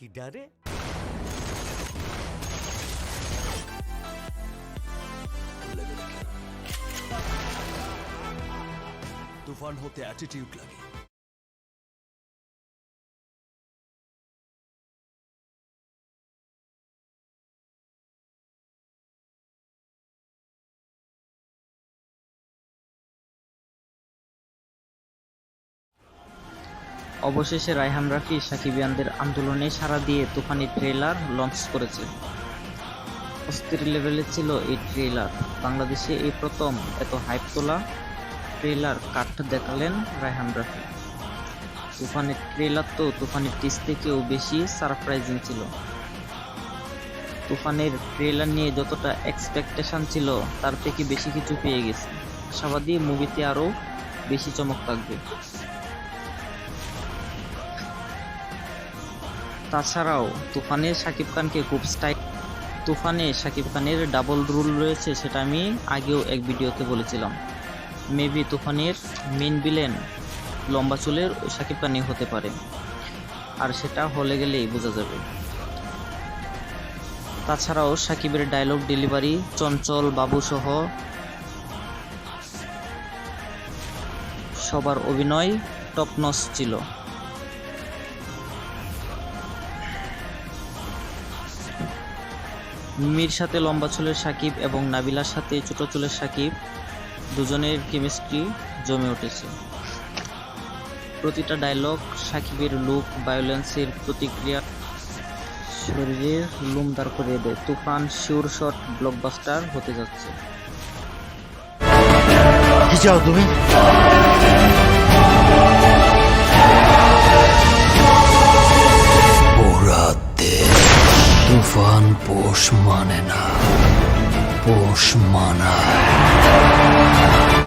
কি ডারে তুফান হতে অ্যাটিটিউড লাগে অবশেষে রায়হান রাফি সাকিবিয়ানদের আন্দোলনে সাড়া দিয়ে তুফানি ট্রেলার লঞ্চ করেছে। অস্থির লেভেলে ছিল এই ট্রেলার। বাংলাদেশে এই প্রথম এত হাইপ তোলা ট্রেলার কাট দেখালেন রায়হান রাফি। তুফানের ট্রেলার তো তুফানের টিস থেকেও বেশি সারপ্রাইজিং ছিল। তুফানের ট্রেলার নিয়ে যতটা এক্সপেকটেশন ছিল, তার থেকে বেশি কিছু পেয়ে গেছে। আশাবাদী মুভিতে আরও বেশি চমক থাকবে। তাছাড়াও তুফানে শাকিব খানকে খুব স্টাইল তুফানে শাকিব খানের ডাবল রুল রয়েছে, সেটা আমি আগেও এক ভিডিওতে বলেছিলাম। মেবি তুফানের মেন ভিলেন লম্বা চুলের শাকিব খানই হতে পারে। আর সেটা হলে গেলেই বোঝা যাবে। তাছাড়াও সাকিবের ডায়লগ ডেলিভারি চঞ্চল বাবু সহ সবার অভিনয় টপনস ছিল। মিমির সাথে লম্বা চুলের সাকিব এবং নাবিলার সাথে ছোট চুলের সাকিব দুজনের কেমিস্ট্রি জমে উঠেছে। প্রতিটা ডায়লগ সাকিবের লুক ভায়োলেন্সের প্রতিক্রিয়া শরীরের লুম দাঁড় করিয়ে দেয়। তুফান শিওর শট ব্লকবাস্টার হতে যাচ্ছে। তুমি? পোষ মানে না পোষ মানায়।